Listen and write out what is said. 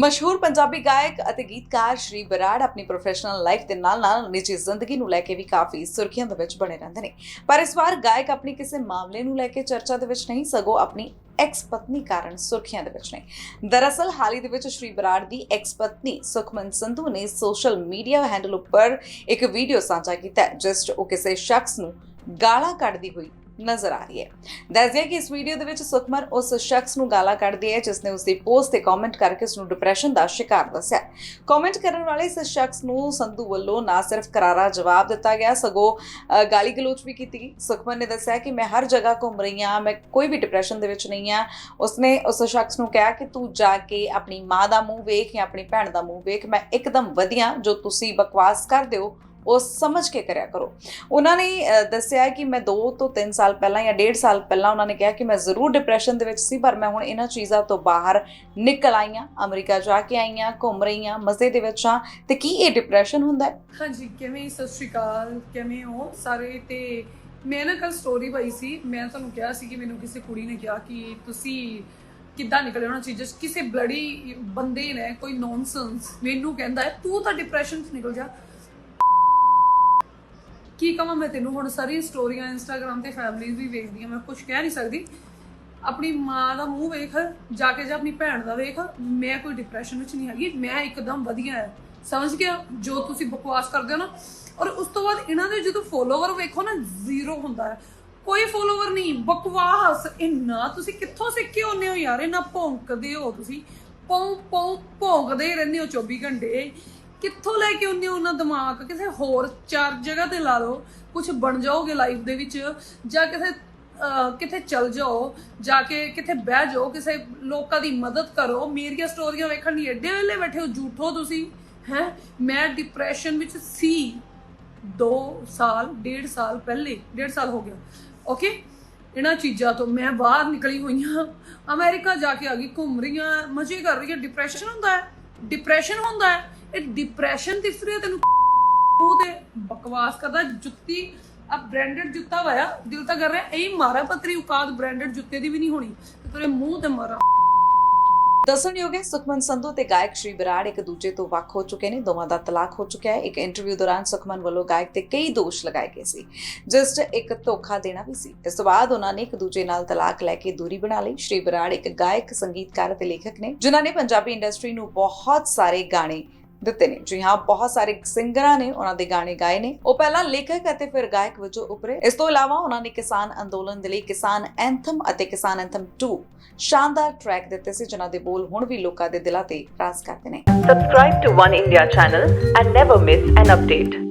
ਮਸ਼ਹੂਰ ਪੰਜਾਬੀ ਗਾਇਕ ਅਤੇ ਗੀਤਕਾਰ ਸ਼੍ਰੀ ਬਰਾੜ ਆਪਣੀ ਪ੍ਰੋਫੈਸ਼ਨਲ ਲਾਈਫ ਦੇ ਨਾਲ-ਨਾਲ ਨਿੱਜੀ ਜ਼ਿੰਦਗੀ ਨੂੰ ਲੈ ਕੇ ਵੀ ਕਾਫੀ ਸੁਰਖੀਆਂ ਦੇ ਵਿੱਚ ਬਣੇ ਰਹਿੰਦੇ ਨੇ। ਪਰ ਇਸ ਵਾਰ ਗਾਇਕ ਆਪਣੀ ਕਿਸੇ ਮਾਮਲੇ ਨੂੰ ਲੈ ਕੇ ਚਰਚਾ ਦੇ ਵਿੱਚ ਨਹੀਂ, ਸਗੋਂ ਆਪਣੀ ਐਕਸ ਪਤਨੀ ਕਾਰਨ ਸੁਰਖੀਆਂ ਦੇ ਵਿੱਚ ਨੇ। ਦਰਅਸਲ, ਹਾਲ ਹੀ ਦੇ ਵਿੱਚ ਸ਼੍ਰੀ ਬਰਾੜ ਦੀ ਐਕਸ ਪਤਨੀ ਸੁਖਮਨ ਸੰਧੂ ਨੇ ਸੋਸ਼ਲ ਮੀਡੀਆ ਹੈਂਡਲ ਉੱਪਰ ਇੱਕ ਵੀਡੀਓ ਸਾਂਝਾ ਕੀਤਾ ਜਿਸ 'ਚ ਉਹ ਕਿਸੇ ਸ਼ਖਸ ਨੂੰ ਗਾਲਾਂ ਕੱਢਦੀ ਹੋਈ ਨਜ਼ਰ ਆ ਰਹੀ ਹੈ। ਦੱਸਦੇ ਕਿ ਇਸ ਵੀਡੀਓ ਦੇ ਵਿੱਚ ਸੁਖਮਨ ਉਸ ਸ਼ਖਸ ਨੂੰ ਗਾਲਾਂ ਕੱਢਦੀ ਹੈ, ਜਿਸ ਨੇ ਉਸ ਦੀ ਪੋਸਟ ਤੇ ਕਮੈਂਟ ਕਰਕੇ ਉਸ ਨੂੰ ਡਿਪਰੈਸ਼ਨ ਦਾ ਸ਼ਿਕਾਰ ਦੱਸਿਆ। ਕਮੈਂਟ ਕਰਨ ਵਾਲੇ ਇਸ ਸ਼ਖਸ ਨੂੰ ਸੰਧੂ ਵੱਲੋਂ ਨਾ ਸਿਰਫ ਕਰਾਰਾ ਜਵਾਬ ਦਿੱਤਾ ਗਿਆ, ਸਗੋਂ ਗਾਲੀ ਗਲੋਚ ਵੀ ਕੀਤੀ ਗਈ। ਸੁਖਮਨ ਨੇ ਦੱਸਿਆ ਕਿ ਮੈਂ ਹਰ ਜਗ੍ਹਾ ਘੁੰਮ ਰਹੀ ਹਾਂ, ਮੈਂ ਕੋਈ ਵੀ ਡਿਪਰੈਸ਼ਨ ਦੇ ਵਿੱਚ ਨਹੀਂ ਹਾਂ। ਉਸਨੇ ਉਸ ਸ਼ਖਸ ਨੂੰ ਕਿਹਾ ਕਿ ਤੂੰ ਜਾ ਕੇ ਆਪਣੀ ਮਾਂ ਦਾ ਮੂੰਹ ਵੇਖ ਜਾਂ ਆਪਣੀ ਭੈਣ ਦਾ ਮੂੰਹ ਵੇਖ, ਮੈਂ ਇੱਕਦਮ ਵਧੀਆ ਜੋ ਤੁਸੀਂ ਬਕਵਾਸ ਕਰਦੇ ਹੋ ਉਹ ਸਮਝ ਕੇ ਕਰਿਆ ਕਰੋ। ਉਹਨਾਂ ਨੇ ਦੱਸਿਆ ਕਿ ਮੈਂ 2 ਤੋਂ 3 ਸਾਲ ਪਹਿਲਾਂ ਜਾਂ 1.5 ਸਾਲ ਪਹਿਲਾਂ ਉਹਨਾਂ ਨੇ ਕਿਹਾ ਕਿ ਮੈਂ ਜ਼ਰੂਰ ਡਿਪਰੈਸ਼ਨ ਦੇ ਵਿੱਚ ਸੀ, ਪਰ ਮੈਂ ਹੁਣ ਇਹਨਾਂ ਚੀਜ਼ਾਂ ਤੋਂ ਬਾਹਰ ਨਿਕਲ ਆਈਆਂ ਅਮਰੀਕਾ ਜਾ ਕੇ ਆਈਆਂ ਘੁੰਮ ਰਹੀ ਮਜ਼ੇ ਦੇ ਵਿੱਚ ਹਾਂ। ਤੇ ਕੀ ਇਹ ਡਿਪਰੈਸ਼ਨ ਹੁੰਦਾ ਹੈ? ਹਾਂਜੀ, ਕਿਵੇਂ ਸਤਿ ਸ਼੍ਰੀ ਅਕਾਲ, ਕਿਵੇਂ ਹੋ ਸਾਰੇ? ਤੇ ਮੈਂ ਨਾ ਕੱਲ ਸਟੋਰੀ ਪਾਈ ਸੀ। ਮੈਂ ਤੁਹਾਨੂੰ ਕਿਹਾ ਸੀ ਕਿ ਮੈਨੂੰ ਕਿਸੇ ਕੁੜੀ ਨੇ ਕਿਹਾ ਕਿ ਤੁਸੀਂ ਕਿੱਦਾਂ ਨਿਕਲੇ ਉਹਨਾਂ ਚੀਜ਼ਾਂ ਕਿਸੇ ਬਲੜੀ ਬੰਦੇ ਨੇ, ਕੋਈ ਨੌਨਸੈਂਸ ਮੈਨੂੰ ਕਹਿੰਦਾ ਤੂੰ ਤਾਂ ਡਿਪਰੈਸ਼ਨ 'ਚ ਨਿਕਲ ਜਾ। ਕੀ ਕਹਾਂ ਮੈਂ ਤੈਨੂੰ? ਹੁਣ ਸਾਰੀ ਸਟੋਰੀਆਂ ਇੰਸਟਾਗ੍ਰam ਤੇ ਫੈਮਿਲੀਜ਼ ਵੀ ਵੇਖਦੀਆਂ, ਮੈਂ ਕੁਝ ਕਹਿ ਨਹੀਂ ਸਕਦੀ। ਆਪਣੀ ਮਾਂ ਦਾ ਮੂੰਹ ਵੇਖ, ਜਾ ਕੇ ਜਾਂ ਆਪਣੀ ਭੈਣ ਦਾ ਵੇਖ, ਮੈਂ ਕੋਈ ਡਿਪਰੈਸ਼ਨ ਵਿੱਚ ਨਹੀਂ ਹੈਗੀ, ਮੈਂ ਇੱਕਦਮ ਵਧੀਆ ਹੈ। ਸਮਝ ਗਿਆ? ਜੋ ਤੁਸੀਂ ਬਕਵਾਸ ਕਰਦੇ ਹੋ ਨਾ। ਔਰ ਉਸ ਤੋਂ ਬਾਅਦ ਇਹਨਾਂ ਦੇ ਜਦੋਂ ਫੋਲੋਵਰ ਵੇਖੋ ਨਾ ਜ਼ੀਰੋ ਹੁੰਦਾ ਹੈ। ਕੋਈ ਫੋਲੋਵਰ ਨਹੀਂ, ਬਕਵਾਸ, ਇੰਨਾ ਤੁਸੀਂ ਕਿੱਥੋਂ ਸਿੱਖੇ ਹੁੰਦੇ ਹੋ ਯਾਰ? ਇੰਨਾ ਭੌਂਕਦੇ ਹੋ ਤੁਸੀਂ। ਪੌਂ ਪੌਂ ਭੌਂਕਦੇ ਰਹਿੰਦੇ ਹੋ 24 ਘੰਟੇ। ਕਿੱਥੋਂ ਲੈ ਕੇ ਉਹਨੇ ਉਹਨਾਂ ਦਿਮਾਗ? ਕਿਸੇ ਹੋਰ ਚਾਰ ਜਗ੍ਹਾ ਤੇ ਲਾ ਲਓ ਕੁਝ ਬਣ ਜਾਓਗੇ ਲਾਈਫ ਦੇ ਵਿੱਚ ਜਾਂ ਕਿਸੇ ਅਹ, ਕਿਤੇ ਚਲ ਜਾਓ ਜਾ ਕੇ ਕਿਤੇ ਬਹਿ ਜਾਓ ਕਿਸੇ ਲੋਕਾਂ ਦੀ ਮਦਦ ਕਰੋ। ਮੇਰੀਆਂ ਸਟੋਰੀਆਂ ਵੇਖਣ ਲਈ ਐਡੇ ਵੇਲੇ ਬੈਠੇ ਹੋ ਝੂਠੋ ਤੁਸੀਂ ਹੈ? ਮੈਂ ਡਿਪਰੈਸ਼ਨ ਵਿੱਚ ਸੀ 2 ਸਾਲ 1.5 ਸਾਲ ਪਹਿਲੇ 1.5 ਸਾਲ ਹੋ ਗਿਆ। ਓਕੇ ਇਹਨਾਂ ਚੀਜ਼ਾਂ ਤੋਂ ਮੈਂ ਬਾਹਰ ਨਿਕਲੀ ਹੋਈ ਹਾਂ। ਅਮਰੀਕਾ ਜਾ ਕੇ ਆ ਗਈ ਘੁੰਮ ਰਹੀ ਹਾਂ। ਮਜ਼ੇ ਕਰ ਰਹੀ ਹਾਂ। ਡਿਪਰੈਸ਼ਨ ਹੁੰਦਾ ਹੈ। ਡਿਪਰੈਸ਼ਨ ਹੁੰਦਾ ਹੈ। ਇਹ ਡਿਪਰੈਸ਼ਨ ਦਿਸ ਰਿਹਾ ਤੈਨੂੰ ਮੂੰਹ ਤੇ ਬਕਵਾਸ ਕਰਦਾ, ਜੁੱਤੀ ਆ ਬ੍ਰਾਂਡਡ ਜੁੱਤਾ ਵਾਇਆ ਦਿਲ ਤਾਂ ਕਰ ਰਿਹਾ, ਇਹ ਮਾਰਾ ਪਤਰੀ ਔਕਾਤ ਬ੍ਰਾਂਡਡ ਜੁੱਤੇ ਦੀ ਵੀ ਨਹੀਂ ਹੋਣੀ, ਤੇ ਤੇਰੇ ਮੂੰਹ ਤੇ ਮਾਰਾ। ਦੱਸਣਯੋਗ ਹੈ, ਸੁਖਮਨ ਸੰਧੂ ਤੇ ਗਾਇਕ ਸ਼੍ਰੀ ਬਰਾੜ ਇੱਕ ਦੂਜੇ ਤੋਂ ਵੱਖ ਹੋ ਚੁੱਕੇ ਨੇ, ਦੋਵਾਂ ਦਾ ਤਲਾਕ ਹੋ ਚੁੱਕਿਆ ਹੈ। ਇੱਕ ਇੰਟਰਵਿਊ ਦੌਰਾਨ ਸੁਖਮਨ ਵੱਲੋਂ ਗਾਇਕ ਤੇ ਕਈ ਦੋਸ਼ ਲਗਾਏ ਗਏ ਸੀ। ਜਿਸ 'ਚ ਇੱਕ ਧੋਖਾ ਦੇਣਾ ਵੀ ਸੀ। ਇਸ ਤੋਂ ਬਾਅਦ ਉਹਨਾਂ ਨੇ ਇੱਕ ਦੂਜੇ ਨਾਲ ਤਲਾਕ ਲੈ ਕੇ ਦੂਰੀ ਬਣਾ ਲਈ। ਸ਼੍ਰੀ ਬਰਾੜ ਇੱਕ ਗਾਇਕ, ਸੰਗੀਤਕਾਰ ਤੇ ਲੇਖਕ ਨੇ, ਜਿਨ੍ਹਾਂ ਨੇ ਪੰਜਾਬੀ ਇੰਡਸਟਰੀ ਨੂੰ ਬਹੁਤ ਸਾਰੇ ਗਾਣੇ ਦਿੱਤੇ ਨੇ। ਜੀ ਹਾਂ, ਬਹੁਤ ਸਾਰੇ ਸਿੰਗਰਾਂ ਨੇ ਉਹਨਾਂ ਦੇ ਗਾਣੇ ਗਾਏ ਨੇ। ਉਹ ਪਹਿਲਾਂ ਲੇਖਕ ਅਤੇ ਫਿਰ ਗਾਇਕ ਵਜੋਂ ਉੱਭਰੇ। ਇਸ ਤੋਂ ਇਲਾਵਾ ਉਹਨਾਂ ਨੇ ਕਿਸਾਨ ਅੰਦੋਲਨ ਦੇ ਲਈ ਕਿਸਾਨ ਐਂਥਮ ਅਤੇ ਕਿਸਾਨ ਐਂਥਮ 2 ਸ਼ਾਨਦਾਰ ਟਰੈਕ ਦਿੱਤੇ ਸੀ, ਜਿਨ੍ਹਾਂ ਦੇ ਬੋਲ ਹੁਣ ਵੀ ਲੋਕਾਂ ਦੇ ਦਿਲਾਂ ਤੇ ਰਾਜ ਕਰਦੇ ਨੇ। Subscribe to One India channel and never miss an update.